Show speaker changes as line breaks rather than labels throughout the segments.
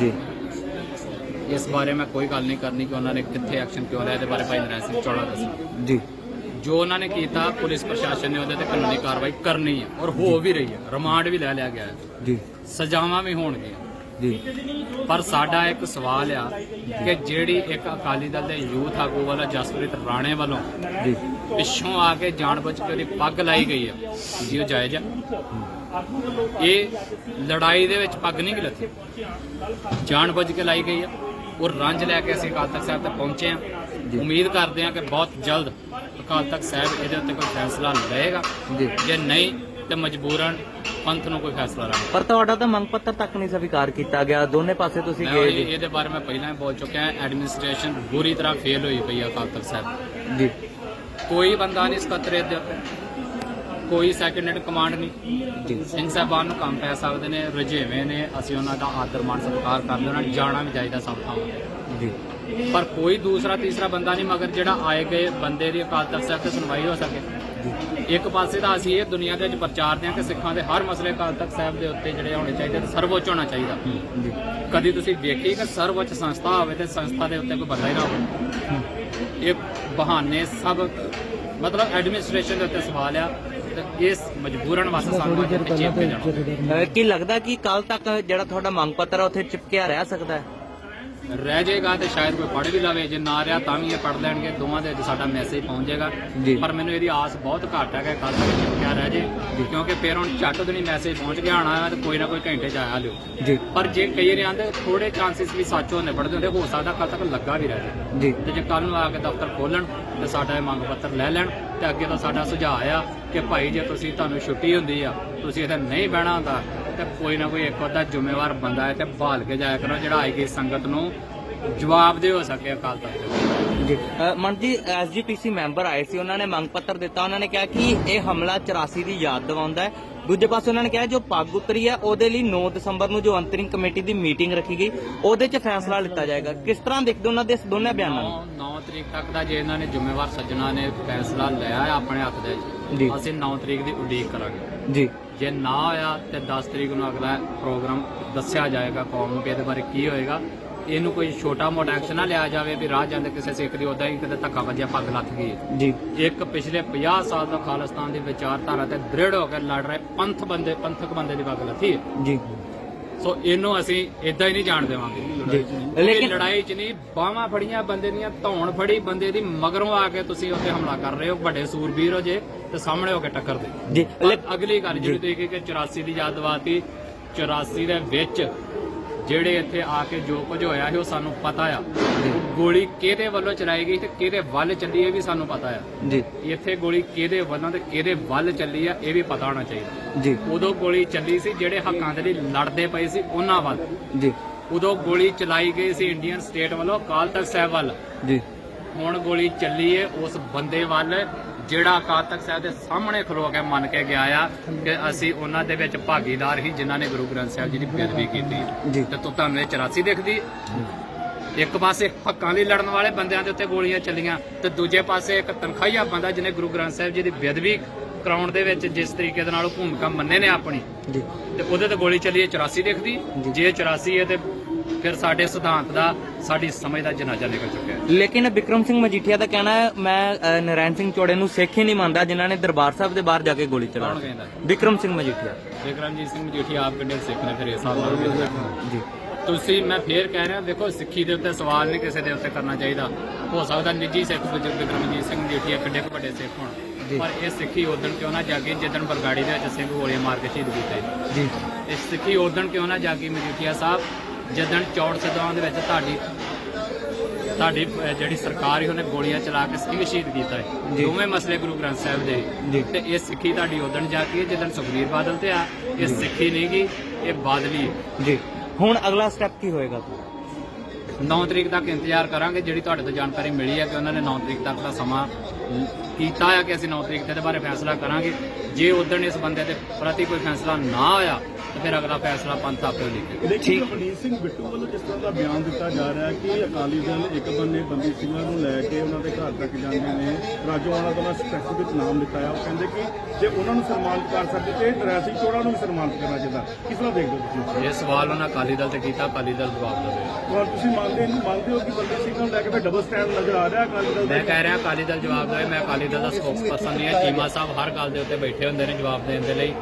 ਜੀ।
ਇਸ ਬਾਰੇ ਮੈਂ ਕੋਈ ਗੱਲ ਨਹੀਂ ਕਰਨੀ ਕਿ ਉਹਨਾਂ ਨੇ ਕਿੱਥੇ ਐਕਸ਼ਨ ਕਿਉਂ ਲਿਆ ਇਹਦੇ ਬਾਰੇ ਭਾਈ ਨਰੈਣ ਸਿੰਘ ਚੌੜਾ ਦੱਸੋ।
ਜੀ।
ਜੋ ਉਹਨਾਂ ਨੇ ਕੀਤਾ ਪੁਲਿਸ ਪ੍ਰਸ਼ਾਸਨ ਨੇ ਉਹਦੇ ਤੇ ਕਾਨੂੰਨੀ ਕਾਰਵਾਈ ਕਰਨੀ ਹੈ ਔਰ ਹੋ ਵੀ ਰਹੀ ਹੈ ਰਿਮਾਂਡ ਵੀ ਲੈ ਲਿਆ ਗਿਆ ਹੈ।
ਜੀ।
ਸਜ਼ਾਵਾਂ ਵੀ ਹੋਣਗੀਆਂ।
ਜੀ।
ਪਰ ਸਾਡਾ ਇੱਕ ਸਵਾਲ ਆ ਕਿ ਜਿਹੜੀ ਇੱਕ ਅਕਾਲੀ ਦਲ ਦੇ ਯੂਥ ਆਗੂ ਵਾਲਾ ਜਸਪ੍ਰੀਤ ਰਾਣੇ ਵੱਲੋਂ
ਜੀ।
ਪਿੱਛੋਂ ਆ ਕੇ ਜਾਣਬੁੱਝ ਕੇ ਉਹਦੀ ਪੱਗ ਲਾਈ ਗਈ ਆ ਜੀ ਉਹ ਜਾਇਜ਼ ਆ। ਇਹ ਲੜਾਈ ਦੇ ਵਿੱਚ ਪੱਗ ਨਹੀਂ ਗਲਤੀ। ਜਾਣਬੁੱਝ ਕੇ ਲਾਈ ਗਈ ਆ। ਔਰ ਰੰਜ ਲੈ ਕੇ ਅਸੀਂ ਅਕਾਲ ਤਖਤ ਸਾਹਿਬ ਤੱਕ ਪਹੁੰਚੇ ਆ। ਉਮੀਦ ਕਰਦੇ ਆ ਕਿ ਬਹੁਤ ਜਲਦ ਅਕਾਲ ਤਖਤ ਸਾਹਿਬ ਇਹਦੇ ਉੱਤੇ ਕੋਈ ਫੈਸਲਾ ਲਏਗਾ
ਜੀ।
ਨਹੀਂ ਤੇ ਮਜਬੂਰਨ ਪੰਥ ਨੂੰ ਕੋਈ ਫੈਸਲਾ ਲੈਣਾ
ਪਰ ਤੁਹਾਡਾ ਤਾਂ ਮੰਗ ਪੱਤਰ ਤੱਕ ਨਹੀਂ ਸਵੀਕਾਰ ਕੀਤਾ ਗਿਆ। ਦੋਨੇ ਪਾਸੇ ਤੁਸੀਂ ਗਏ ਜੀ।
ਇਹਦੇ ਬਾਰੇ ਮੈਂ ਪਹਿਲਾਂ ਹੀ ਬੋਲ ਚੁੱਕਿਆ। ਐਡਮਿਨਿਸਟ੍ਰੇਸ਼ਨ ਬੁਰੀ ਤਰ੍ਹਾਂ ਫੇਲ ਹੋਈ ਪਈ ਆ ਅਕਾਲ ਤਖਤ ਸਾਹਿਬ।
ਜੀ।
ਕੋਈ ਬੰਦਾ ਨਹੀਂ ਸਕੱਤਰੇ ਦੇ ਉੱਤੇ ਕੋਈ ਸੈਕੰਡ ਹੈਂਡ ਕਮਾਂਡ ਨਹੀਂ। ਸਿੰਘ ਸਾਹਿਬਾਨ ਨੂੰ ਕੰਮ ਪੈ ਸਕਦੇ ਨੇ ਰਜੇਵੇਂ ਨੇ ਅਸੀਂ ਉਹਨਾਂ ਦਾ ਆਦਰ ਮਾਣ ਸਤਿਕਾਰ ਕਰਦੇ ਉਹਨਾਂ ਨੂੰ ਜਾਣਾ ਵੀ ਚਾਹੀਦਾ ਸਭ ਥਾਂ
ਜੀ।
ਪਰ ਕੋਈ ਦੂਸਰਾ ਤੀਸਰਾ ਬੰਦਾ ਨਹੀਂ ਮਗਰ ਜਿਹੜਾ ਆਏ ਗਏ ਬੰਦੇ ਦੀ ਅਕਾਲ ਤਖਤ ਸਾਹਿਬ ਤੇ ਸੁਣਵਾਈ ਹੋ ਸਕੇ। ਇੱਕ ਪਾਸੇ ਤਾਂ ਅਸੀਂ ਇਹ ਦੁਨੀਆ ਦੇ ਵਿੱਚ ਪ੍ਰਚਾਰਦੇ ਹਾਂ ਕਿ ਸਿੱਖਾਂ ਦੇ ਹਰ ਮਸਲੇ ਅਕਾਲ ਤਖਤ ਸਾਹਿਬ ਦੇ ਉੱਤੇ ਜਿਹੜੇ ਹੋਣੇ ਚਾਹੀਦੇ ਤੇ ਸਰਵਉੱਚ ਹੋਣਾ ਚਾਹੀਦਾ। ਕਦੀ ਤੁਸੀਂ ਵੇਖੀ ਕਿ ਸਰਵਉੱਚ ਸੰਸਥਾ ਹੋਵੇ ਤੇ ਸੰਸਥਾ ਦੇ ਉੱਤੇ ਕੋਈ ਬੰਦਾ ਹੀ ਨਾ ਹੋਵੇ। ਇਹ ਬਹਾਨੇ ਸਭ ਮਤਲਬ ਐਡਮਿਨਿਸਟ੍ਰੇਸ਼ਨ ਦੇ ਉੱਤੇ ਸਵਾਲ ਆ ਤੇ ਇਸ ਮਜਬੂਰਨ ਵਾਸਤੇ ਸਾਨੂੰ ਅੱਜ ਚੇਪ ਕੇ ਜਾਣਾ
ਕੀ ਲੱਗਦਾ ਕਿ ਕੱਲ ਤੱਕ ਜਿਹੜਾ ਤੁਹਾਡਾ ਮੰਗ ਪੱਤਰ ਹੈ ਉੱਥੇ ਚਿਪਕਿਆ ਰਹਿ ਸਕਦਾ ਹੈ?
ਰਹਿ ਜਾਏਗਾ ਤੇ ਸ਼ਾਇਦ ਕੋਈ ਪੜ੍ਹ ਵੀ ਲਵੇ ਜੇ ਨਾ ਰਿਹਾ ਤਾਂ ਵੀ ਇਹ ਪੜ੍ਹ ਲੈਣਗੇ ਦੋਵਾਂ ਦੇ ਵਿੱਚ ਸਾਡਾ ਮੈਸੇਜ ਪਹੁੰਚ
ਜੀ।
ਜਾਏਗਾ ਪਰ ਮੈਨੂੰ ਇਹਦੀ ਆਸ ਬਹੁਤ ਘੱਟ ਹੈ ਕਿ ਕੱਲ ਤੱਕ ਚਿਪਕਿਆ ਰਹਿ ਜੇ ਕਿਉਂਕਿ ਫਿਰ ਹੁਣ ਝੱਟ ਦਿਨੀ ਮੈਸੇਜ ਪਹੁੰਚ ਗਿਆ ਹੈ ਤੇ ਕੋਈ ਨਾ ਕੋਈ ਘੰਟੇ ਚ ਆਇਆ ਲਿਓ।
ਜੀ।
ਪਰ ਜੇ ਕਈ ਵਾਰੀ ਆਂਦੇ ਥੋੜੇ ਚਾਂਸਸ ਵੀ ਸੱਚ ਹੋਣੇ ਪੜਦੇ ਹੁੰਦੇ ਹੋ ਸਕਦਾ ਕੱਲ ਤੱਕ ਲੱਗਾ ਵੀ ਰਹਿ ਜਾਏ
ਜੀ।
ਤੇ ਜੇ ਕੱਲ ਨੂੰ ਆ ਕੇ ਦਫ਼ਤਰ ਖੋਲਣ ਤੇ ਸਾਡਾ ਇਹ ਮੰਗ ਪੱਤਰ ਲੈ ਲੈਣ ਤੇ ਅੱਗੇ ਤੋਂ ਸਾਡਾ ਸੁਝਾਅ ਆ ਕਿ ਭਾਈ ਜੇ ਤੁਸੀਂ ਤੁਹਾਨੂੰ ਛੁੱਟੀ ਹੁੰਦੀ ਆ ਤੁਸੀਂ ਇੱਥੇ ਨਹੀਂ ਬਹਿਣਾ ਹੁੰਦਾ ਤੇ ਕੋਈ ਨਾ ਕੋਈ ਇੱਕ ਅੱਧਾ ਜ਼ਿੰਮੇਵਾਰ ਬੰਦਾ ਹੈ ਤੇ ਭਾਲ ਕੇ ਜਾਇਆ ਕਰੋ ਜਿਹੜਾ ਆਈ ਗਈ ਸੰਗਤ ਨੂੰ ਜਵਾਬ ਦੇ ਹੋ ਸਕੇ ਅਕਾਲ ਤਖਤ
ਜੀ। ਮਨ ਜੀ ਐਸਜੀਪੀਸੀ ਮੈਂਬਰ ਆਏ ਸੀ ਉਹਨਾਂ ਨੇ ਮੰਗ ਪੱਤਰ ਦਿੱਤਾ ਉਹਨਾਂ ਨੇ ਕਿਹਾ ਕਿ ਇਹ ਹਮਲਾ 84 ਦੀ ਯਾਦ ਦਿਵਾਉਂਦਾ ਹੈ। ਦੂਜੇ ਪਾਸੇ ਉਹਨਾਂ ਨੇ ਕਿਹਾ ਜੋ ਪੱਗ ਉਤਰੀ ਹੈ ਉਹਦੇ ਲਈ 9 ਦਸੰਬਰ ਨੂੰ ਜੋ ਅੰਤਰਿਮ ਕਮੇਟੀ ਦੀ ਮੀਟਿੰਗ ਰੱਖੀ ਗਈ ਉਹਦੇ 'ਚ ਫੈਸਲਾ ਲਿੱਤਾ ਜਾਏਗਾ। ਕਿਸ ਤਰ੍ਹਾਂ ਦੇਖਦੇ ਉਹਨਾਂ ਦੇ ਇਸ ਦੋਨੇ ਬਿਆਨਾਂ ਨੂੰ?
9 ਤਰੀਕ ਤੱਕ ਦਾ ਜੇ ਇਹਨਾਂ ਨੇ ਜ਼ਿੰਮੇਵਾਰ ਸੱਜਣਾ ਨੇ ਫੈਸਲਾ ਲਿਆ ਆਪਣੇ ਹੱਥ ਦੇ
ਜੀ।
ਅਸੀਂ 9 ਤਰੀਕ ਦੀ ਉਡੀਕ ਕਰਾਂਗੇ।
ਜੀ।
ਜੇ ਨਾ ਹੋਇਆ ਤੇ 10 ਤਰੀਕ ਨੂੰ ਅਗਲਾ ਪ੍ਰੋਗਰਾਮ ਦੱਸਿਆ ਜਾਏਗਾ ਕੌਮ ਨੂੰ ਵੀ ਇਹਦੇ ਬਾਰੇ ਕੀ ਹੋਏਗਾ। ਇਹਨੂੰ ਕੋਈ ਛੋਟਾ ਮੋਟਾ ਐਕਸ਼ਨ ਨਾ ਲਿਆ ਜਾਵੇ ਵੀ ਰਾਹ ਜਾਂਦੇ ਕਿਸੇ ਸਿੱਖ ਦੀ ਉਦਾਂ ਹੀ ਕਿਤੇ ਧੱਕਾ ਵੱਜਿਆ ਪੱਗ ਲੱਥ ਗਈ।
ਜੀ।
ਇੱਕ ਪਿਛਲੇ 50 ਸਾਲ ਤੋਂ ਖਾਲਿਸਤਾਨ ਦੀ ਵਿਚਾਰਧਾਰਾ ਤੇ ਦ੍ਰਿੜ ਹੋ ਕੇ ਲੜ ਰਹੇ ਪੰਥ ਬੰਦੇ ਪੰਥਕ ਬੰਦੇ ਦੀ ਪੱਗ ਲੱਥੀ।
ਜੀ।
ਸੋ ਇਹਨੂੰ ਅਸੀਂ ਇਦਾਂ ਹੀ ਨਹੀਂ ਜਾਣ ਦੇਵਾਂਗੇ। ਲੇਕਿਨ ਲੜਾਈ 'ਚ ਨਹੀਂ ਬਾਹਾਂ ਫੜੀਆਂ ਬੰਦੇ ਦੀਆਂ ਧੌਣ ਫੜੀ ਬੰਦੇ ਦੀ ਮਗਰੋਂ ਆ ਕੇ ਤੁਸੀਂ ਉੱਤੇ ਹਮਲਾ ਕਰ ਰਹੇ ਹੋ ਵੱਡੇ ਸੂਰਬੀਰ ਹੋ ਜੇ ਤੇ ਸਾਹਮਣੇ ਹੋ ਕੇ ਟੱਕਰ ਦੇ।
ਜੀ
ਅਗਲੀ ਗੱਲ ਜਿਹੜੀ ਤੁਸੀਂ ਕਿ 84 ਦੀ ਯਾਦ ਦਵਾਤੀ 84 ਦੇ ਵਿੱਚ ਜਿਹੜੇ ਇੱਥੇ ਆ ਕੇ ਜੋ ਕੁਝ ਹੋਇਆ ਸੀ ਉਹ ਸਾਨੂੰ ਪਤਾ ਆ। ਉਹ ਗੋਲੀ ਕਿਹਦੇ ਵੱਲੋਂ ਚਲਾਈ ਗਈ ਤੇ ਕਿਹਦੇ ਵੱਲ ਚੱਲੀ ਇਹ ਵੀ ਸਾਨੂੰ ਪਤਾ ਆ।
ਜੀ।
ਇੱਥੇ ਗੋਲੀ ਕਿਹਦੇ ਵੱਲੋਂ ਤੇ ਕਿਹਦੇ ਵੱਲ ਚੱਲੀ ਆ ਇਹ ਵੀ ਪਤਾ ਹੋਣਾ ਚਾਹੀਦਾ।
ਜੀ।
ਉਦੋਂ ਗੋਲੀ ਚੱਲੀ ਸੀ ਜਿਹੜੇ ਹੱਕਾਂ ਦੇ ਲਈ ਲੜਦੇ ਪਏ ਸੀ ਉਹਨਾਂ ਵੱਲ।
ਜੀ।
ਉਦੋਂ ਗੋਲੀ ਚਲਾਈ ਗਈ ਸੀ ਇੰਡੀਅਨ ਸਟੇਟ ਵੱਲੋਂ ਅਕਾਲ ਤਖਤ ਸਾਹਿਬ ਵੱਲ।
ਜੀ।
ਹੁਣ ਗੋਲੀ ਚੱਲੀ ਏ ਉਸ ਬੰਦੇ ਵੱਲ ਜਿਹੜਾ ਅਕਾਲ ਤਖਤ ਸਾਹਿਬ ਦੇ ਸਾਹਮਣੇ ਖਲੋ ਕੇ ਮੰਨ ਕੇ ਗਿਆ ਆ ਕਿ ਅਸੀਂ ਉਹਨਾਂ ਦੇ ਵਿੱਚ ਭਾਗੀਦਾਰ ਹੀ ਜਿਨ੍ਹਾਂ ਨੇ ਗੁਰੂ ਗ੍ਰੰਥ ਸਾਹਿਬ ਜੀ ਦੀ ਬੇਅਦਬੀ ਕੀਤੀ। ਤੇ ਤੂੰ ਤੁਹਾਨੂੰ ਇਹ 84 ਦਿਖਦੀ। ਇੱਕ ਪਾਸੇ ਹੱਕਾਂ ਲਈ ਲੜਨ ਵਾਲੇ ਬੰਦਿਆਂ ਦੇ ਉੱਤੇ ਗੋਲੀਆਂ ਚੱਲੀਆਂ ਤੇ ਦੂਜੇ ਪਾਸੇ ਇੱਕ ਤਨਖਾਹੀਆ ਬੰਦਾ ਜਿਹਨੇ ਗੁਰੂ ਗ੍ਰੰਥ ਸਾਹਿਬ ਜੀ ਦੀ ਬੇਅਦਬੀ ਕਰਾਉਣ ਦੇ ਵਿੱਚ ਜਿਸ ਤਰੀਕੇ ਦੇ ਨਾਲ ਉਹ ਭੂਮਿਕਾ ਮੰਨੇ ਨੇ ਆਪਣੀ। ਤੇ ਉਹਦੇ ਤੇ ਗੋਲੀ ਚੱਲੀ ਹੈ 84 ਦਿਖਦੀ। ਜੇ। 84 ਹੈ ਤੇ ਫਿਰ ਸਾਡੇ ਸਿਧਾਂਤ ਦਾ ਸਾਡੀ ਸਮਝ ਦਾ ਜਨਾਜ਼ਾ ਨਿਕਲ ਚੁੱਕਿਆ ਹੈ।
ਲੇਕਿਨ ਬਿਕਰਮ ਸਿੰਘ ਮਜੀਠੀਆ ਦਾ ਕਹਿਣਾ ਹੈ ਮੈਂ ਅਹ, ਨਰਾਇਣ ਸਿੰਘ ਚੋੜੇ ਨੂੰ ਸਿੱਖ ਹੀ ਨਹੀਂ ਮੰਨਦਾ ਜਿਨ੍ਹਾਂ ਨੇ ਦਰਬਾਰ ਸਾਹਿਬ ਦੇ ਬਾਹਰ ਜਾ ਕੇ ਗੋਲੀ
ਕੌਣ
ਚਲਾਈ
ਕਹਿੰਦਾ
ਬਿਕਰਮ ਸਿੰਘ ਮਜੀਠੀਆ।
ਵਿਕਰਮਜੀਤ ਸਿੰਘ ਮਜੀਠੀ ਆਪ ਕਿੰਨੇ ਸਿੱਖ ਨੇ ਫਿਰ ਇਸ ਹਿਸਾਬ ਨਾਲ ਵੀ ਸਿੱਖ।
ਜੀ।
ਤੁਸੀਂ ਮੈਂ ਫੇਰ ਕਹਿ ਰਿਹਾ ਦੇਖੋ ਸਿੱਖੀ ਦੇ ਉੱਤੇ ਸਵਾਲ ਨਹੀਂ ਕਿਸੇ ਦੇ ਉੱਤੇ ਕਰਨਾ ਚਾਹੀਦਾ। ਹੋ ਸਕਦਾ ਨਿੱਜੀ ਸਿੱਖ ਬਜ਼ੁਰਗ ਵਿਕਰਮਜੀਤ ਸਿੰਘ ਮਜੀਠੀ ਕਿੱਡੇ ਕੁ ਵੱਡੇ ਸਿੱਖ
ਜੀ।
ਹੋਣ ਪਰ ਇਹ ਸਿੱਖੀ ਉਦਣ ਕਿਉਂ ਨਾ ਜਾਗੀ ਜਿੱਦਣ ਬਰਗਾੜੀ ਦੇ ਵਿੱਚ ਸਿੰਘ ਗੋਲੀਆਂ ਮਾਰ ਕੇ ਸ਼ਹੀਦ ਕੀਤੇ।
ਜੀ।
ਇਹ ਸਿੱਖੀ ਉਦਣ ਕਿਉਂ ਨਾ ਜਾਗੀ ਮਜੀਠੀਆ ਸਾਹਿਬ? ਜਿੱਦਣ ਚੌੜ ਸਦਾਂ ਦੇ ਵਿੱਚ ਤੁਹਾਡੀ ਤੁਹਾਡੀ ਜਿਹੜੀ ਸਰਕਾਰ ਹੀ ਉਹਨੇ ਗੋਲੀਆਂ ਚਲਾ ਕੇ ਸਿੰਘ ਸ਼ਹੀਦ ਕੀਤਾ ਹੈ।
ਜੀ।
ਦੋਵੇਂ ਮਸਲੇ ਗੁਰੂ ਗ੍ਰੰਥ ਸਾਹਿਬ ਦੇ।
ਜੀ।
ਤੇ ਇਹ ਸਿੱਖੀ ਤੁਹਾਡੀ ਉਦਣ ਜਾਗੀ ਹੈ ਜਿੱਦਣ ਸੁਖਬੀਰ ਬਾਦਲ ਤੇ ਆ ਇਹ ਸਿੱਖੀ ਨਹੀਂ ਗੀ ਇਹ ਬਾਦਲੀ
ਜੀ। ਹੁਣ ਅਗਲਾ ਸਟੈਪ ਕੀ ਹੋਏਗਾ?
9 ਤਰੀਕ ਤੱਕ ਇੰਤਜ਼ਾਰ ਕਰਾਂਗੇ ਜਿਹੜੀ ਤੁਹਾਡੇ ਤੋਂ ਜਾਣਕਾਰੀ ਮਿਲੀ ਹੈ ਕਿ ਉਹਨਾਂ ਨੇ 9 ਤਰੀਕ ਤੱਕ ਦਾ ਸਮਾਂ ਕੀਤਾ ਹੈ ਕਿ ਅਸੀਂ 9 ਤਰੀਕ ਇਹਦੇ ਬਾਰੇ ਫੈਸਲਾ ਕਰਾਂਗੇ। ਜੇ ਉਦੋਂ ਇਸ ਬੰਦੇ ਦੇ ਪ੍ਰਤੀ ਕੋਈ ਫੈਸਲਾ ਨਾ ਹੋਇਆ ਤੇ ਫਿਰ ਅਗਲਾ ਫੈਸਲਾ ਪੰਥ ਆਪੇ ਲਿਖੇ
ਲੇਕਿਨ ਰਵਨੀਤ ਸਿੰਘ ਬਿੱਟੂ ਵੱਲੋਂ ਜਿਸ ਤਰ੍ਹਾਂ ਦਾ ਬਿਆਨ ਦਿੱਤਾ ਜਾ ਰਿਹਾ ਹੈ ਕਿ ਅਕਾਲੀ ਦਲ ਇੱਕ ਬੰਨੇ ਬੰਦੀ ਸਿੰਘਾਂ ਨੂੰ ਲੈ ਕੇ ਉਹਨਾਂ ਦੇ ਘਰ ਤੱਕ ਜਾਂਦੇ ਨੇ ਰਾਜੋਆਣਾ ਦਾ ਸਪੈਸੀਫਿਕ ਨਾਮ ਲਿਖਾਇਆ ਉਹ ਕਹਿੰਦੇ ਕਿ ਜੇ ਉਹਨਾਂ ਨੂੰ ਸਨਮਾਨਿਤ ਕਰ ਸਕਦੇ ਤੇ ਦਰਿਆਸੀ ਚੋੜਾ ਨੂੰ ਵੀ ਸਨਮਾਨਿਤ ਕਰਨਾ ਚਾਹੀਦਾ। ਕਿਸ ਤਰ੍ਹਾਂ ਦੇਖਦੇ ਹੋ ਤੁਸੀਂ
ਇਹ ਸਵਾਲ ਉਹਨਾਂ ਅਕਾਲੀ ਦਲ ਤੇ ਕੀਤਾ ਅਕਾਲੀ ਦਲ ਜਵਾਬ ਦੇਵੇ
ਔਰ ਤੁਸੀਂ ਮੰਨਦੇ ਮੰਨਦੇ ਹੋ ਕਿ ਬੰਦੀ ਸਿੰਘਾਂ ਨੂੰ ਲੈ ਕੇ ਫਿਰ ਡਬਲ ਸਟੈਂਡ ਨਜ਼ਰ ਆ ਰਿਹਾ ਅਕਾਲੀ ਦਲ ਦਾ?
ਮੈਂ ਕਹਿ ਰਿਹਾ ਅਕਾਲੀ ਦਲ ਜਵਾਬ ਦੇਵੇ ਮੈਂ ਅਕਾਲੀ ਦਲ ਦਾ ਸਪੋਕਸਪਰਸਨ ਨਹੀਂ ਹੈ ਚੀਮਾ ਸਾਹਿਬ ਹਰ ਗੱਲ ਦੇ ਉੱਤੇ ਬੈਠੇ ਹੁੰਦੇ ਨੇ ਜਵਾਬ ਦੇਣ ਦੇ ਲਈ।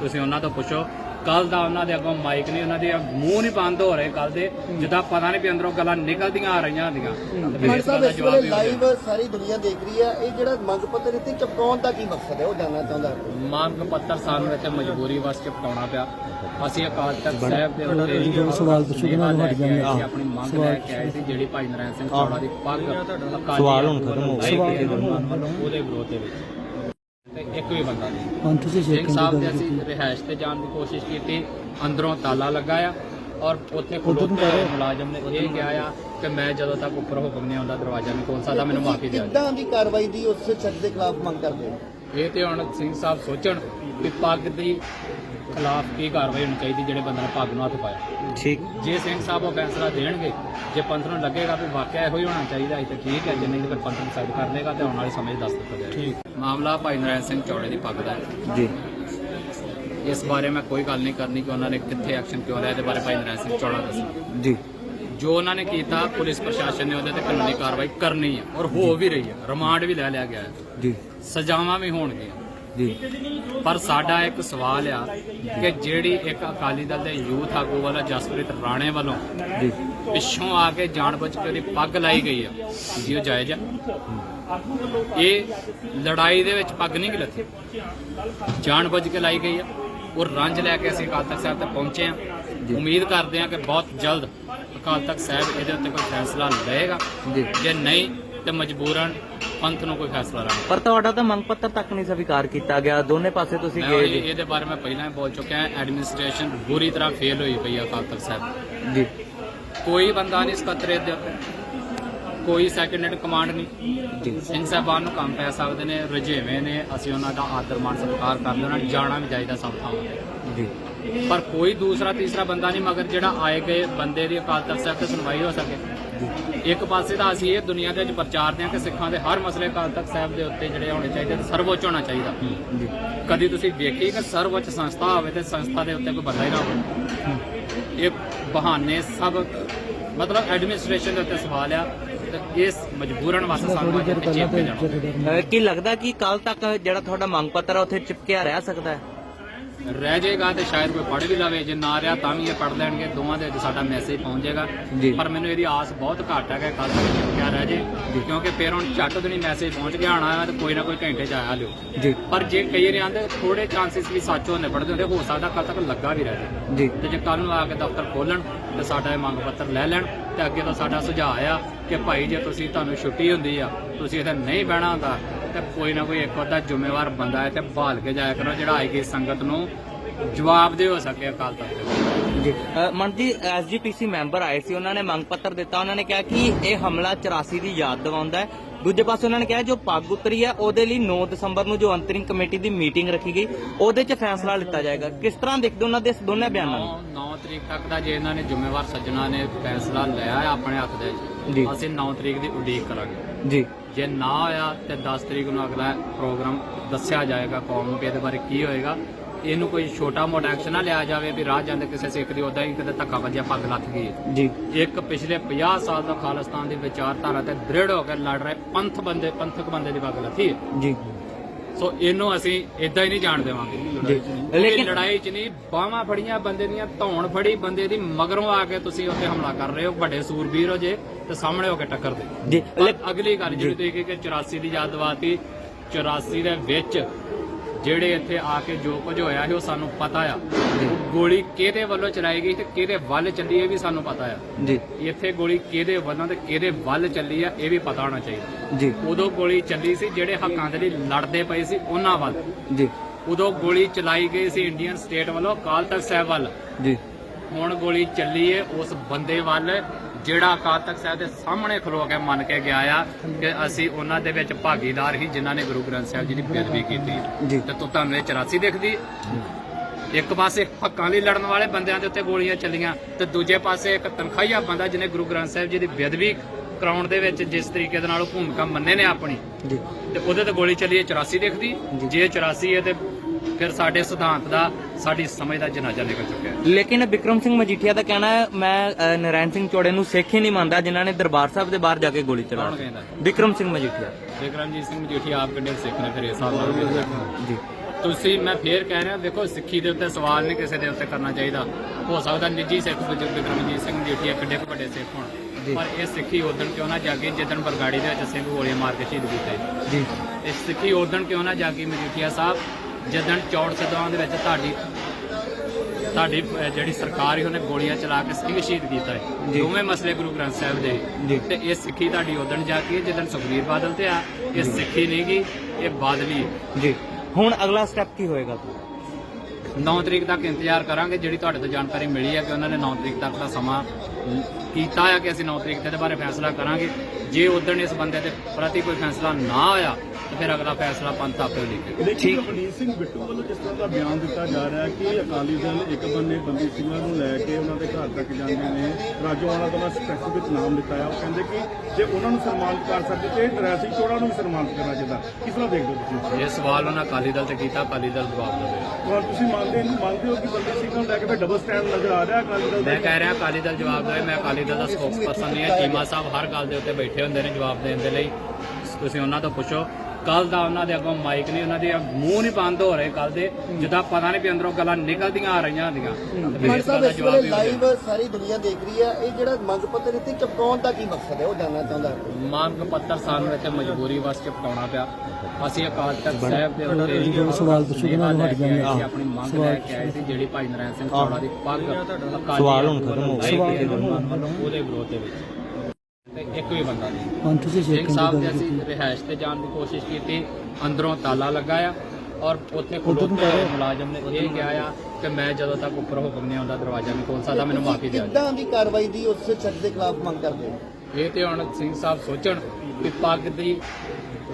ਤੁਸੀਂ ਉਹਨਾਂ ਤੋਂ ਪੁੱਛੋ। ਕੱਲ ਦਾ ਉਹਨਾਂ ਦੇ ਅੱਗੋਂ ਮਾਈਕ ਨਹੀਂ ਉਹਨਾਂ ਦੇ ਮੂੰਹ ਨਹੀਂ ਬੰਦ ਹੋ ਰਹੇ ਕੱਲ ਦੇ ਜਿੱਦਾਂ ਪਤਾ ਨਹੀਂ ਵੀ ਅੰਦਰੋਂ ਗੱਲਾਂ ਨਿਕਲਦੀਆਂ ਆ ਰਹੀਆਂ ਹੁੰਦੀਆਂ।
ਮਾਨ ਸਾਹਿਬ ਇਸ ਵੇਲੇ ਲਾਈਵ ਸਾਰੀ ਦੁਨੀਆ ਦੇਖ ਰਹੀ ਹੈ। ਇਹ ਜਿਹੜਾ ਮੰਗ ਪੱਤਰ ਇੱਥੇ ਚਪਕਾਉਣ ਦਾ ਕੀ ਮਕਸਦ ਹੈ? ਉਹ ਜਾਣਨਾ ਚਾਹੁੰਦਾ
ਮੰਗ ਪੱਤਰ ਸਾਨੂੰ ਇੱਥੇ ਮਜਬੂਰੀ ਵਸ ਚਪਕਾਉਣਾ ਪਿਆ। ਅਸੀਂ ਅਕਾਲ ਤਖਤ ਸਾਹਿਬ ਦੇ ਉੱਤੇ ਸਵਾਲ ਪੁੱਛੋਗੇ ਨਾ ਹਟ ਜਾਣਗੇ ਆਪਣੀ ਮੰਗ ਲੈ ਕੇ ਆਏ ਸੀ ਜਿਹੜੀ ਭਾਈ ਨਰੈਣ ਸਿੰਘ ਚੌੜਾ ਦੀ ਪੱਗ ਸਵਾਲ ਹੁਣ ਖਤਮ ਹੋ ਗਿਆ ਉਹਦੇ ਵਿਰੋਧ ਦੇ ਵਿੱਚ। ਤੇ ਇੱਕ ਵੀ ਬੰਦਾ ਨਹੀਂ। ਸਿੰਘ ਸਾਹਿਬ ਦੇ ਅਸੀਂ ਰਿਹਾਇਸ਼ ਤੇ ਜਾਣ ਦੀ ਕੋਸ਼ਿਸ਼ ਕੀਤੀ ਅੰਦਰੋਂ ਤਾਲਾ ਲੱਗਾ ਆ ਔਰ ਉੱਥੇ ਖਲੋਤੇ ਹੋਏ ਮੁਲਾਜ਼ਮ ਨੇ ਇਹ ਕਿਹਾ ਆ ਕਿ ਮੈਂ ਜਦੋਂ ਤੱਕ ਉੱਪਰ ਹੁਕਮ ਨਹੀਂ ਆਉਂਦਾ ਦਰਵਾਜ਼ਾ ਨਹੀਂ ਖੋਲ ਸਕਦਾ ਮੈਨੂੰ ਮਾਫੀ ਦਿਓ।
ਕਿੱਦਾਂ ਦੀ ਕਾਰਵਾਈ ਦੀ ਉਸ ਸ਼ਖਸ ਦੇ ਖਿਲਾਫ ਮੰਗ ਕਰਦੇ
ਇਹ ਤੇ ਹੁਣ ਸਿੰਘ ਸਾਹਿਬ ਸੋਚਣ ਕਿ ਪੱਗ ਦੀ ਖਿਲਾਫ ਕੀ ਕਾਰਵਾਈ ਹੋਣੀ ਚਾਹੀਦੀ ਜਿਹੜੇ ਬੰਦੇ ਨੇ ਪੱਗ ਨੂੰ ਹੱਥ ਪਾਇਆ?
ਠੀਕ।
ਜੇ ਸਿੰਘ ਸਾਹਿਬ ਉਹ ਫੈਸਲਾ ਦੇਣਗੇ ਜੇ ਪੰਥ ਨੂੰ ਲੱਗੇਗਾ ਵੀ ਵਾਕਿਆ ਇਹੋ ਹੀ ਹੋਣਾ ਚਾਹੀਦਾ ਹੈ ਤਾਂ ਠੀਕ ਹੈ ਜੇ ਨਹੀਂ ਤਾਂ ਫਿਰ ਪੰਥ ਡਿਸਾਈਡ ਕਰ ਲੇਗਾ ਤੇ ਆਉਣ ਵਾਲੇ ਸਮੇਂ 'ਚ ਦੱਸ ਦਿੱਤਾ ਜਾਏਗਾ। ਠੀਕ। ਮਾਮਲਾ ਭਾਈ ਨਰੈਣ ਸਿੰਘ ਚੌੜੇ ਦੀ ਪੱਗ ਦਾ ਹੈ।
ਜੀ।
ਇਸ ਬਾਰੇ ਮੈਂ ਕੋਈ ਗੱਲ ਨਹੀਂ ਕਰਨੀ ਕਿ ਉਹਨਾਂ ਨੇ ਕਿੱਥੇ ਐਕਸ਼ਨ ਕਿਉਂ ਲਿਆ ਇਹਦੇ ਬਾਰੇ ਭਾਈ ਨਰੈਣ ਸਿੰਘ ਚੌੜਾ ਦੱਸੋ।
ਜੀ।
ਜੋ ਉਹਨਾਂ ਨੇ ਕੀਤਾ ਪੁਲਿਸ ਪ੍ਰਸ਼ਾਸਨ ਨੇ ਉਹਦੇ ਤੇ ਕਾਨੂੰਨੀ ਕਾਰਵਾਈ ਕਰਨੀ ਹੈ ਔਰ ਹੋ ਵੀ ਰਹੀ ਹੈ। ਰਿਮਾਂਡ ਵੀ ਲੈ ਲਿਆ ਗਿਆ ਹੈ।
ਜੀ।
ਸਜ਼ਾਵਾਂ ਵੀ ਹੋਣਗੀਆਂ।
ਜੀ
ਪਰ ਸਾਡਾ ਇੱਕ ਸਵਾਲ ਆ ਕਿ ਜਿਹੜੀ ਇੱਕ ਅਕਾਲੀ ਦਲ ਦੇ ਯੂਥ ਆਗੂ ਵਾਲਾ ਜਸਪ੍ਰੀਤ ਰਾਣੇ ਵੱਲੋਂ
ਜੀ।
ਪਿੱਛੋਂ ਆ ਕੇ ਜਾਣਬੁੱਝ ਕੇ ਉਹਦੀ ਪੱਗ ਲਾਈ ਗਈ ਆ ਜੀ ਉਹ ਜਾਇਜ਼ ਆ? ਇਹ ਲੜਾਈ ਦੇ ਵਿੱਚ ਪੱਗ ਨਹੀਂ ਗਲਤੀ। ਜਾਣਬੁੱਝ ਕੇ ਲਾਈ ਗਈ ਆ। ਉਹ ਰੰਜ ਲੈ ਕੇ ਅਸੀਂ ਅਕਾਲ ਤਖਤ ਸਾਹਿਬ ਤੱਕ ਪਹੁੰਚੇ ਆ। ਉਮੀਦ ਕਰਦੇ ਆ ਕਿ ਬਹੁਤ ਜਲਦ ਅਕਾਲ ਤਖਤ ਸਾਹਿਬ ਇਹਦੇ ਉੱਤੇ ਕੋਈ ਫੈਸਲਾ ਲਏਗਾ।
ਜੇ
ਨਹੀਂ ਤੇ ਮਜਬੂਰਨ ਪੰਥ ਨੂੰ ਕੋਈ ਫੈਸਲਾ ਲੈਣਾ
ਪਰ ਤੁਹਾਡਾ ਤਾਂ ਮੰਗ ਪੱਤਰ ਤੱਕ ਨਹੀਂ ਸਵੀਕਾਰ ਕੀਤਾ ਗਿਆ ਦੋਨੇ ਪਾਸੇ ਤੁਸੀਂ
ਮੈਂ
ਗਏ ਜੀ।
ਇਹਦੇ ਬਾਰੇ ਮੈਂ ਪਹਿਲਾਂ ਹੀ ਬੋਲ ਚੁੱਕਿਆ ਹਾਂ ਐਡਮਿਨਿਸਟ੍ਰੇਸ਼ਨ ਬੁਰੀ ਤਰ੍ਹਾਂ ਫੇਲ ਹੋਈ ਪਈ ਹੈ ਅਕਾਲ ਤਖਤ ਸਾਹਿਬ।
ਜੀ।
ਕੋਈ ਬੰਦਾ ਨਹੀਂ ਸਕੱਤਰੇ ਦੇ ਉੱਤੇ। ਕੋਈ ਸੈਕੰਡ ਹੈਂਡ ਕਮਾਂਡ ਨਹੀਂ।
ਜੀ।
ਸਿੰਘ ਸਾਹਿਬਾਨ ਨੂੰ ਕੰਮ ਪੈ ਸਕਦੇ ਨੇ ਰਜੇਵੇਂ ਨੇ ਅਸੀਂ ਉਹਨਾਂ ਦਾ ਆਦਰ ਮਾਣ ਸਤਿਕਾਰ ਕਰਦੇ ਉਹਨਾਂ ਨੂੰ ਜਾਣਾ ਵੀ ਚਾਹੀਦਾ ਸਭ ਥਾਵਾਂ ਤੇ।
ਜੀ।
ਪਰ ਕੋਈ ਦੂਸਰਾ ਤੀਸਰਾ ਬੰਦਾ ਨਹੀਂ ਮਗਰ ਜਿਹੜਾ ਆਏ ਗਏ ਬੰਦੇ ਦੀ ਅਕਾਲ ਤਖਤ ਸਾਹਿਬ ਤੇ ਸੁਣਵਾਈ ਹੋ ਸਕੇ। ਇੱਕ ਪਾਸੇ ਤਾਂ ਅਸੀਂ ਇਹ ਦੁਨੀਆ ਦੇ ਵਿੱਚ ਪ੍ਰਚਾਰਦੇ ਹਾਂ ਕਿ ਸਿੱਖਾਂ ਦੇ ਹਰ ਮਸਲੇ ਅਕਾਲ ਤਖਤ ਸਾਹਿਬ ਦੇ ਉੱਤੇ ਜਿਹੜੇ ਹੋਣੇ ਚਾਹੀਦੇ ਤੇ ਸਰਵਉੱਚ ਹੋਣਾ ਚਾਹੀਦਾ।
ਜੀ।
ਕਦੀ ਤੁਸੀਂ ਵੇਖੀ ਕਿ ਸਰਵਉੱਚ ਸੰਸਥਾ ਹੋਵੇ ਤੇ ਸੰਸਥਾ ਦੇ ਉੱਤੇ ਕੋਈ ਬੰਦਾ ਹੀ ਨਾ ਹੋਵੇ? ਇਹ ਬਹਾਨੇ ਸਭ ਮਤਲਬ ਐਡਮਿਨਿਸਟ੍ਰੇਸ਼ਨ ਦੇ ਉੱਤੇ ਸਵਾਲ ਆ ਤੇ ਇਸ ਮਜਬੂਰਨ ਵਾਸਤੇ ਸਾਨੂੰ ਅੱਜ ਇੱਥੇ ਚੇਪ ਕੇ ਜਾਣਾ
ਕੀ ਲੱਗਦਾ ਕਿ ਕੱਲ ਤੱਕ ਜਿਹੜਾ ਤੁਹਾਡਾ ਮੰਗ ਪੱਤਰ ਹੈ ਉੱਥੇ ਚਿਪਕਿਆ ਰਹਿ ਸਕਦਾ ਹੈ?
ਰਹਿ ਜਾਏਗਾ ਤੇ ਸ਼ਾਇਦ ਕੋਈ ਪੜ੍ਹ ਵੀ ਲਵੇ ਜੇ ਨਾ ਰਿਹਾ ਤਾਂ ਵੀ ਇਹ ਪੜ੍ਹ ਲੈਣਗੇ ਦੋਵਾਂ ਦੇ ਵਿੱਚ ਸਾਡਾ ਮੈਸੇਜ ਪਹੁੰਚ
ਜੀ।
ਜਾਏਗਾ ਪਰ ਮੈਨੂੰ ਇਹਦੀ ਆਸ ਬਹੁਤ ਘੱਟ ਹੈ ਕਿ ਕੱਲ ਤੱਕ ਚਿਪਕਿਆ ਰਹਿ ਜੇ ਕਿਉਂਕਿ ਫਿਰ ਹੁਣ ਝੱਟ ਦਿਨੀ ਮੈਸੇਜ ਪਹੁੰਚ ਗਿਆ ਹੈ ਤੇ ਕੋਈ ਨਾ ਕੋਈ ਘੰਟੇ ਚ ਆਇਆ ਲਿਓ।
ਜੀ।
ਪਰ ਜੇ ਕਈ ਵਾਰੀ ਆਂਦੇ ਥੋੜੇ ਚਾਂਸਸ ਵੀ ਸੱਚ ਹੋਣੇ ਪੜਦੇ ਹੁੰਦੇ ਹੋ ਸਕਦਾ ਕੱਲ ਤੱਕ ਲੱਗਾ ਵੀ ਰਹਿ ਜਾਏ
ਜੀ।
ਤੇ ਜੇ ਕੱਲ ਨੂੰ ਆ ਕੇ ਦਫ਼ਤਰ ਖੋਲਣ ਤੇ ਸਾਡਾ ਇਹ ਮੰਗ ਪੱਤਰ ਲੈ ਲੈਣ ਤੇ ਅੱਗੇ ਤੋਂ ਸਾਡਾ ਸੁਝਾਅ ਆ ਕਿ ਭਾਈ ਜੇ ਤੁਸੀਂ ਤੁਹਾਨੂੰ ਛੁੱਟੀ ਹੁੰਦੀ ਆ ਤੁਸੀਂ ਇੱਥੇ ਨਹੀਂ ਬਹਿਣਾ ਹੁੰਦਾ ਤੇ ਕੋਈ ਨਾ ਕੋਈ ਇੱਕ ਅੱਧਾ ਜ਼ਿੰਮੇਵਾਰ ਬੰਦਾ ਹੈ ਤੇ ਭਾਲ ਕੇ ਜਾਇਆ ਕਰੋ ਜਿਹੜਾ ਆਏਗੀ ਸੰਗਤ ਨੂੰ ਜਵਾਬ ਦੇ ਹੋ ਸਕੇ ਅਕਾਲ ਤਖਤ
ਜੀ। ਅਹ ਮਨ ਜੀ ਐਸਜੀਪੀਸੀ ਮੈਂਬਰ ਆਏ ਸੀ ਉਹਨਾਂ ਨੇ ਮੰਗ ਪੱਤਰ ਦਿੱਤਾ ਉਹਨਾਂ ਨੇ ਕਿਹਾ ਕਿ ਇਹ ਹਮਲਾ 84 ਦੀ ਯਾਦ ਦਿਵਾਉਂਦਾ ਹੈ। ਦੂਜੇ ਪਾਸੇ ਉਹਨਾਂ ਨੇ ਕਿਹਾ ਜੋ ਪੱਗ ਉਤਰੀ ਹੈ ਉਹਦੇ ਲਈ 9 ਦਸੰਬਰ ਨੂੰ ਜੋ ਅੰਤਰਿਮ ਕਮੇਟੀ ਦੀ ਮੀਟਿੰਗ ਰੱਖੀ ਗਈ ਉਹਦੇ 'ਚ ਫੈਸਲਾ ਲਿੱਤਾ ਜਾਏਗਾ। ਕਿਸ ਤਰ੍ਹਾਂ ਦੇਖਦੇ ਉਹਨਾਂ ਦੇ ਇਸ ਦੋਨੇ ਬਿਆਨਾਂ ਨੂੰ?
9 ਤਰੀਕ ਤੱਕ ਦਾ ਜੇ ਇਹਨਾਂ ਨੇ ਜ਼ਿੰਮੇਵਾਰ ਸੱਜਣਾ ਨੇ ਫੈਸਲਾ ਲਿਆ ਆਪਣੇ ਹੱਥ ਦੇ
ਜੀ।
ਅਸੀਂ 9 ਤਰੀਕ ਦੀ ਉਡੀਕ ਕਰਾਂਗੇ।
ਜੀ।
ਜੇ ਨਾ ਹੋਇਆ ਤੇ 10 ਤਰੀਕ ਨੂੰ ਅਗਲਾ ਪ੍ਰੋਗਰਾਮ ਦੱਸਿਆ ਜਾਏਗਾ ਕੌਮ ਨੂੰ ਵੀ ਇਹਦੇ ਬਾਰੇ ਕੀ ਹੋਏਗਾ। ਇਹਨੂੰ ਕੋਈ ਛੋਟਾ ਮੋਟਾ ਐਕਸ਼ਨ ਨਾ ਲਿਆ ਜਾਵੇ ਵੀ ਰਾਹ ਜਾਂਦੇ ਕਿਸੇ ਸਿੱਖ ਦੀ ਉਦਾਂ ਹੀ ਕਿਤੇ ਧੱਕਾ ਵੱਜਿਆ ਪੱਗ ਲੱਥ ਗਈ
ਜੀ।
ਇੱਕ ਪਿਛਲੇ 50 ਸਾਲ ਦਾ ਖਾਲਿਸਤਾਨ ਦੀ ਵਿਚਾਰਧਾਰਾ ਤੇ ਦ੍ਰਿੜ ਹੋ ਕੇ ਲੜ ਰਹੇ ਪੰਥ ਬੰਦੇ ਪੰਥਕ ਬੰਦੇ ਦੀ ਪੱਗ ਲੱਥੀ ਹੈ।
ਜੀ।
ਸੋ ਇਹਨੂੰ ਅਸੀਂ ਇਦਾਂ ਹੀ ਨਹੀਂ ਜਾਣ ਦੇਵਾਂਗੇ। ਲੇਕਿਨ ਲੜਾਈ 'ਚ ਨਹੀਂ ਬਾਹਾਂ ਫੜੀਆਂ ਬੰਦੇ ਦੀਆਂ ਧੌਣ ਫੜੀ ਬੰਦੇ ਦੀ ਮਗਰੋਂ ਆ ਕੇ ਤੁਸੀਂ ਉੱਤੇ ਹਮਲਾ ਕਰ ਰਹੇ ਹੋ ਵੱਡੇ ਸੂਰਬੀਰ ਹੋ ਜੇ ਤੇ ਸਾਹਮਣੇ ਹੋ ਕੇ ਟੱਕਰ ਦੇ। ਅਗਲੀ ਗੱਲ ਜਿਹੜੀ ਤੁਸੀਂ ਕਿ 84 ਦੀ ਯਾਦ ਦਵਾਤੀ 84 ਦੇ ਵਿੱਚ ਜਿਹੜੇ ਇੱਥੇ ਆ ਕੇ ਜੋ ਕੁਝ ਹੋਇਆ ਸੀ ਉਹ ਸਾਨੂੰ ਪਤਾ ਆ। ਉਹ ਗੋਲੀ ਕਿਹਦੇ ਵੱਲੋਂ ਚਲਾਈ ਗਈ ਤੇ ਕਿਹਦੇ ਵੱਲ ਚੱਲੀ ਇਹ ਵੀ ਸਾਨੂੰ ਪਤਾ ਆ।
ਜੀ।
ਇੱਥੇ ਗੋਲੀ ਕਿਹਦੇ ਵੱਲੋਂ ਤੇ ਕਿਹਦੇ ਵੱਲ ਚੱਲੀ ਆ ਇਹ ਵੀ ਪਤਾ ਹੋਣਾ ਚਾਹੀਦਾ।
ਜੀ।
ਉਦੋਂ ਗੋਲੀ ਚੱਲੀ ਸੀ ਜਿਹੜੇ ਹੱਕਾਂ ਦੇ ਲਈ ਲੜਦੇ ਪਏ ਸੀ ਉਹਨਾਂ ਵੱਲ।
ਜੀ।
ਉਦੋਂ ਗੋਲੀ ਚਲਾਈ ਗਈ ਸੀ ਇੰਡੀਅਨ ਸਟੇਟ ਵੱਲੋਂ ਅਕਾਲ ਤਖਤ ਸਾਹਿਬ ਵੱਲ।
ਜੀ।
ਹੁਣ ਗੋਲੀ ਚੱਲੀ ਏ ਉਸ ਬੰਦੇ ਵੱਲ ਜਿਹੜਾ ਅਕਾਲ ਤਖਤ ਸਾਹਿਬ ਦੇ ਸਾਹਮਣੇ ਖਲੋ ਕੇ ਮੰਨ ਕੇ ਗਿਆ ਆ ਕਿ ਅਸੀਂ ਉਹਨਾਂ ਦੇ ਵਿੱਚ ਭਾਗੀਦਾਰ ਹੀ ਜਿਨ੍ਹਾਂ ਨੇ ਗੁਰੂ ਗ੍ਰੰਥ ਸਾਹਿਬ ਜੀ ਦੀ ਬੇਅਦਬੀ ਕੀਤੀ। ਤੇ ਤੂੰ ਤੁਹਾਨੂੰ ਇਹ 84 ਦਿਖਦੀ। ਇੱਕ ਪਾਸੇ ਹੱਕਾਂ ਲਈ ਲੜਨ ਵਾਲੇ ਬੰਦਿਆਂ ਦੇ ਉੱਤੇ ਗੋਲੀਆਂ ਚੱਲੀਆਂ ਤੇ ਦੂਜੇ ਪਾਸੇ ਇੱਕ ਤਨਖਾਹੀਆ ਬੰਦਾ ਜਿਹਨੇ ਗੁਰੂ ਗ੍ਰੰਥ ਸਾਹਿਬ ਜੀ ਦੀ ਬੇਅਦਬੀ ਕਰਾਉਣ ਦੇ ਵਿੱਚ ਜਿਸ ਤਰੀਕੇ ਦੇ ਨਾਲ ਉਹ ਭੂਮਿਕਾ ਮੰਨੇ ਨੇ ਆਪਣੀ। ਤੇ ਉਹਦੇ ਤੇ ਗੋਲੀ ਚੱਲੀ ਹੈ 84 ਦਿਖਦੀ। ਜੇ। 84 ਹੈ ਤੇ ਫਿਰ ਸਾਡੇ ਸਿਧਾਂਤ ਦਾ ਸਾਡੀ ਸਮਝ ਦਾ ਜਨਾਜ਼ਾ ਨਿਕਲ ਚੁੱਕਿਆ ਹੈ।
ਲੇਕਿਨ ਬਿਕਰਮ ਸਿੰਘ ਮਜੀਠੀਆ ਦਾ ਕਹਿਣਾ ਹੈ ਮੈਂ ਅ, ਨਰਾਇਣ ਸਿੰਘ ਚੋੜੇ ਨੂੰ ਸਿੱਖ ਹੀ ਨਹੀਂ ਮੰਨਦਾ ਜਿਨ੍ਹਾਂ ਨੇ ਦਰਬਾਰ ਸਾਹਿਬ ਦੇ ਬਾਹਰ ਜਾ ਕੇ ਗੋਲੀ ਚਲਾ
ਕੌਣ ਕਹਿੰਦਾ?
ਬਿਕਰਮ ਸਿੰਘ ਮਜੀਠੀਆ।
ਵਿਕਰਮਜੀਤ ਸਿੰਘ ਮਜੀਠੀ ਆਪ ਕਿੰਨੇ ਸਿੱਖ ਨੇ ਫਿਰ ਇਸ ਹਿਸਾਬ ਨਾਲ? ਵੀ।
ਜੀ।
ਤੁਸੀਂ ਮੈਂ ਫੇਰ ਕਹਿ ਰਿਹਾ ਦੇਖੋ ਸਿੱਖੀ ਦੇ ਉੱਤੇ ਸਵਾਲ ਨਹੀਂ ਕਿਸੇ ਦੇ ਉੱਤੇ ਕਰਨਾ ਚਾਹੀਦਾ। ਹੋ ਸਕਦਾ ਨਿੱਜੀ ਸਿੱਖ ਬਜ਼ੁਰਗ ਵਿਕਰਮਜੀਤ ਸਿੰਘ ਮਜੀਠੀਆ ਕਿੱਡੇ ਕੁ ਵੱਡੇ ਸਿੱਖ
ਜੀ।
ਹੋਣ ਪਰ ਇਹ ਸਿੱਖੀ ਉਦਣ ਕਿਉਂ ਨਾ ਜਾਗੀ ਜਿੱਦਣ ਬਰਗਾੜੀ ਦੇ ਵਿੱਚ ਸਿੰਘ ਗੋਲੀਆਂ ਮਾਰ ਕੇ ਸ਼ਹੀਦ ਕੀਤੇ।
ਜੀ।
ਇਹ ਸਿੱਖੀ ਉਦਣ ਕਿਉਂ ਨਾ ਜਾਗੀ ਮਜੀਠੀਆ ਸਾਹਿਬ? ਜਿੱਦਣ ਚੌੜ ਸਦਵਾਂ ਦੇ ਵਿੱਚ ਤੁਹਾਡੀ ਤੁਹਾਡੀ ਅਹ, ਜਿਹੜੀ ਸਰਕਾਰ ਸੀ ਉਹਨੇ ਗੋਲੀਆਂ ਚਲਾ ਕੇ ਸਿੰਘ ਸ਼ਹੀਦ ਕੀਤਾ ਹੈ।
ਜੀ।
ਦੋਵੇਂ ਮਸਲੇ ਗੁਰੂ ਗ੍ਰੰਥ ਸਾਹਿਬ ਦੇ।
ਜੀ।
ਤੇ ਇਹ ਸਿੱਖੀ ਤੁਹਾਡੀ ਉਦਣ ਜਾਗੀ ਹੈ ਜਿੱਦਣ ਸੁਖਬੀਰ ਬਾਦਲ ਤੇ ਆ ਇਹ ਸਿੱਖੀ ਨਹੀਂ ਗੀ ਇਹ ਬਾਦਲੀ ਹੈ।
ਜੀ। ਹੁਣ ਅਗਲਾ ਸਟੈਪ ਕੀ ਹੋਏਗਾ?
9 ਤਰੀਕ ਤੱਕ ਇੰਤਜ਼ਾਰ ਕਰਾਂਗੇ ਜਿਹੜੀ ਤੁਹਾਡੇ ਤੋਂ ਜਾਣਕਾਰੀ ਮਿਲੀ ਹੈ ਕਿ ਉਹਨਾਂ ਨੇ 9 ਤਰੀਕ ਤੱਕ ਦਾ ਸਮਾਂ ਲ- ਕੀਤਾ ਹੈ ਕਿ ਅਸੀਂ 9 ਤਰੀਕ ਤੇ ਇਹਦੇ ਬਾਰੇ ਫੈਸਲਾ ਕਰਾਂਗੇ। ਜੇ ਉਦੋਂ ਇਸ ਬੰਦੇ ਦੇ ਪ੍ਰਤੀ ਕੋਈ ਫੈਸਲਾ ਨਾ ਹੋਇਆ ਤਾਂ ਫਿਰ ਅਗਲਾ ਫੈਸਲਾ ਪੰਥ ਆਪੇ ਲਿਖੇ
ਲੇਕਿਨ ਰਵਨੀਤ ਸਿੰਘ ਬਿੱਟੂ ਵੱਲੋਂ ਜਿਸ ਤਰ੍ਹਾਂ ਦਾ ਬਿਆਨ ਦਿੱਤਾ ਜਾ ਰਿਹਾ ਹੈ ਕਿ ਅਕਾਲੀ ਦਲ ਇੱਕ ਬੰਨੇ ਬੰਦੀ ਸਿੰਘਾਂ ਨੂੰ ਲੈ ਕੇ ਉਹਨਾਂ ਦੇ ਘਰ ਤੱਕ ਜਾਂਦੇ ਨੇ ਰਾਜੋਆਣਾ ਤੋਂ ਸਪੈਸੀਫਿਕ ਨਾਮ ਲਿਖਾਇਆ ਉਹ ਕਹਿੰਦੇ ਕਿ ਜੇ ਉਹਨਾਂ ਨੂੰ ਸਨਮਾਨਿਤ ਕਰ ਸਕਦੇ ਤੇ ਸਿੰਘ ਚੋੜਾ ਨੂੰ ਵੀ ਸਨਮਾਨਿਤ ਕਰਨਾ ਚਾਹੀਦਾ। ਕਿਸ ਤਰ੍ਹਾਂ ਦੇਖਦੇ ਹੋ ਤੁਸੀਂ?
ਇਹ ਸਵਾਲ ਉਹਨਾਂ ਅਕਾਲੀ ਦਲ ਤੇ ਕੀਤਾ ਅਕਾਲੀ ਦਲ ਜਵਾਬ ਦੇਵੇ
ਔਰ ਤੁਸੀਂ ਮੰਨਦੇ ਮੰਨਦੇ ਹੋ ਕਿ ਬੰਦੀ ਸਿੰਘਾਂ ਨੂੰ ਲੈ ਕੇ ਫਿਰ ਡਬਲ ਸਟੈਂਡ ਨਜ਼ਰ ਆ ਰਿਹਾ ਅਕਾਲੀ ਦਲ ਦਾ
ਮੈਂ ਕਹਿ ਰਿਹਾ ਅਕਾਲੀ ਦਲ ਜਵਾਬ ਦੇਵੇ ਮੈਂ ਅਕਾਲੀ ਦਲ ਦਾ ਸਪੋਕਸਪਰਸਨ ਨਹੀਂ ਹੈ ਚੀਮਾ ਸਾਹਿਬ ਹਰ ਗੱਲ ਦੇ ਉੱਤੇ ਬੈਠੇ ਹੁੰਦੇ ਨੇ ਜਵਾਬ ਦੇਣ ਦੇ ਲਈ। ਤੁਸੀਂ ਉਹਨਾਂ ਤੋਂ ਪੁੱਛੋ। ਕੱਲ ਦਾ ਉਹਨਾਂ ਦੇ ਅੱਗੋਂ ਮਾਈਕ ਨਹੀਂ ਉਹਨਾਂ ਦੇ ਮੂੰਹ ਨਹੀਂ ਬੰਦ ਹੋ ਰਹੇ ਕੱਲ ਦੇ। ਜਿੱਦਾਂ ਪਤਾ ਨਹੀਂ ਵੀ ਅੰਦਰੋਂ ਗੱਲਾਂ ਨਿਕਲਦੀਆਂ ਆ ਰਹੀਆਂ ਹੁੰਦੀਆਂ।
ਮਾਨ ਸਾਹਿਬ ਇਸ ਵੇਲੇ ਲਾਈਵ ਸਾਰੀ ਦੁਨੀਆ ਦੇਖ ਰਹੀ ਹੈ। ਇਹ ਜਿਹੜਾ ਮੰਗ ਪੱਤਰ ਇੱਥੇ ਚਪਕਾਉਣ ਦਾ ਕੀ ਮਕਸਦ ਹੈ? ਉਹ ਜਾਣਨਾ ਚਾਹੁੰਦਾ
ਮੰਗ ਪੱਤਰ ਸਾਨੂੰ ਇੱਥੇ ਮਜਬੂਰੀ ਵਸ ਚ ਪਕਾਉਣਾ ਪਿਆ। ਅਸੀਂ ਅਕਾਲ ਤਖਤ ਸਾਹਿਬ ਦੇ ਉੱਤੇ ਸਵਾਲ ਪੁੱਛੋਗੇ ਨਾ ਹਟ ਜਾਣਗੇ ਆਪਣੀ ਮੰਗ ਲੈ ਕੇ ਆਏ ਸੀ ਜਿਹੜੀ ਭਾਈ ਨਰੈਣ ਸਿੰਘ ਚੌੜਾ ਦੀ ਪੱਗ
ਸਵਾਲ ਹੁਣ ਖਤਮ ਹੋ ਗਏ।
ਉਹਦੇ ਵਿਰੋਧ ਦੇ ਵਿੱਚ। ਤੇ ਇੱਕ ਵੀ ਬੰਦਾ ਨਹੀਂ। ਸਿੰਘ ਸਾਹਿਬ ਦੇ ਅਸੀਂ ਰਿਹਾਇਸ਼ ਤੇ ਜਾਣ ਦੀ ਕੋਸ਼ਿਸ਼ ਕੀਤੀ ਅੰਦਰੋਂ ਤਾਲਾ ਲੱਗਾ ਆ ਔਰ ਉੱਥੇ ਖਲੋਤੇ ਹੋਏ ਮੁਲਾਜ਼ਮ ਨੇ ਇਹ ਕਿਹਾ ਆ ਕਿ ਮੈਂ ਜਦੋਂ ਤੱਕ ਉੱਪਰ ਹੁਕਮ ਨਹੀਂ ਆਉਂਦਾ ਦਰਵਾਜ਼ਾ ਨਹੀਂ ਖੋਲ ਸਕਦਾ ਮੈਨੂੰ ਮਾਫੀ ਦਿਓ।
ਕਿੱਦਾਂ ਦੀ ਕਾਰਵਾਈ ਦੀ ਉਸ ਸ਼ਖਸ ਦੇ ਖਿਲਾਫ ਮੰਗ ਕਰਦੇ ਹੋ?
ਇਹ ਤੇ ਹੁਣ ਸਿੰਘ ਸਾਹਿਬ ਸੋਚਣ ਕਿ ਪੱਗ ਦੀ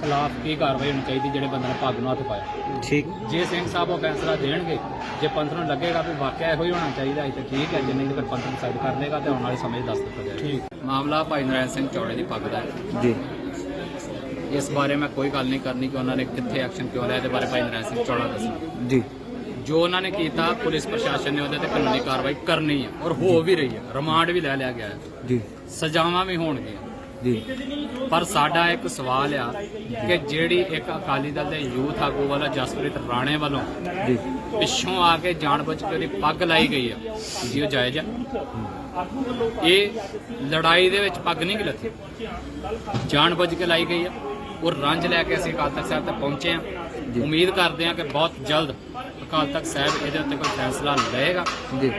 ਖਿਲਾਫ ਕੀ ਕਾਰਵਾਈ ਹੋਣੀ ਚਾਹੀਦੀ ਜਿਹੜੇ ਬੰਦੇ ਨੇ ਪੱਗ ਨੂੰ ਹੱਥ ਪਾਇਆ?
ਠੀਕ।
ਜੇ ਸਿੰਘ ਸਾਹਿਬ ਉਹ ਫੈਸਲਾ ਦੇਣਗੇ ਜੇ ਪੰਥ ਨੂੰ ਲੱਗੇਗਾ ਵੀ ਵਾਕਿਆ ਇਹੋ ਹੀ ਹੋਣਾ ਚਾਹੀਦਾ ਹੈ ਤਾਂ ਠੀਕ ਹੈ ਜੇ ਨਹੀਂ ਤਾਂ ਫਿਰ ਪੰਥ ਡਿਸਾਈਡ ਕਰ ਲੇਗਾ ਤੇ ਆਉਣ ਵਾਲੇ ਸਮੇਂ 'ਚ ਦੱਸ ਦਿੱਤਾ ਜਾਏਗਾ। ਠੀਕ। ਮਾਮਲਾ ਭਾਈ ਨਰੈਣ ਸਿੰਘ ਚੌੜੇ ਦੀ ਪੱਗ ਦਾ ਹੈ।
ਜੀ।
ਇਸ ਬਾਰੇ ਮੈਂ ਕੋਈ ਗੱਲ ਨਹੀਂ ਕਰਨੀ ਕਿ ਉਹਨਾਂ ਨੇ ਕਿੱਥੇ ਐਕਸ਼ਨ ਕਿਉਂ ਲਿਆ ਇਹਦੇ ਬਾਰੇ ਭਾਈ ਨਰੈਣ ਸਿੰਘ ਚੌੜਾ ਦੱਸੋ।
ਜੀ।
ਜੋ ਉਹਨਾਂ ਨੇ ਕੀਤਾ ਪੁਲਿਸ ਪ੍ਰਸ਼ਾਸਨ ਨੇ ਉਹਦੇ ਤੇ ਕਾਨੂੰਨੀ ਕਾਰਵਾਈ ਕਰਨੀ ਹੈ ਔਰ ਹੋ ਵੀ ਰਹੀ ਹੈ। ਰਿਮਾਂਡ ਵੀ ਲੈ ਲਿਆ ਗਿਆ ਹੈ।
ਜੀ।
ਸਜ਼ਾਵਾਂ ਵੀ ਹੋਣਗੀਆਂ।
ਜੀ
ਪਰ ਸਾਡਾ ਇੱਕ ਸਵਾਲ ਆ ਕਿ ਜਿਹੜੀ ਇੱਕ ਅਕਾਲੀ ਦਲ ਦੇ ਯੂਥ ਆਗੂ ਵਾਲਾ ਜਸਪ੍ਰੀਤ ਰਾਣੇ ਵੱਲੋਂ
ਜੀ।
ਪਿੱਛੋਂ ਆ ਕੇ ਜਾਣਬੁੱਝ ਕੇ ਉਹਦੀ ਪੱਗ ਲਾਈ ਗਈ ਆ ਜੀ ਉਹ ਜਾਇਜ਼ ਆ? ਇਹ ਲੜਾਈ ਦੇ ਵਿੱਚ ਪੱਗ ਨਹੀਂ ਗਲਤੀ। ਜਾਣਬੁੱਝ ਕੇ ਲਾਈ ਗਈ ਆ। ਉਹ ਰੰਜ ਲੈ ਕੇ ਅਸੀਂ ਅਕਾਲ ਤਖਤ ਸਾਹਿਬ ਤੱਕ ਪਹੁੰਚੇ ਆ। ਉਮੀਦ ਕਰਦੇ ਆ ਕਿ ਬਹੁਤ ਜਲਦ ਅਕਾਲ ਤਖਤ ਸਾਹਿਬ ਇਹਦੇ ਉੱਤੇ ਕੋਈ ਫੈਸਲਾ ਲਏਗਾ
ਜੀ।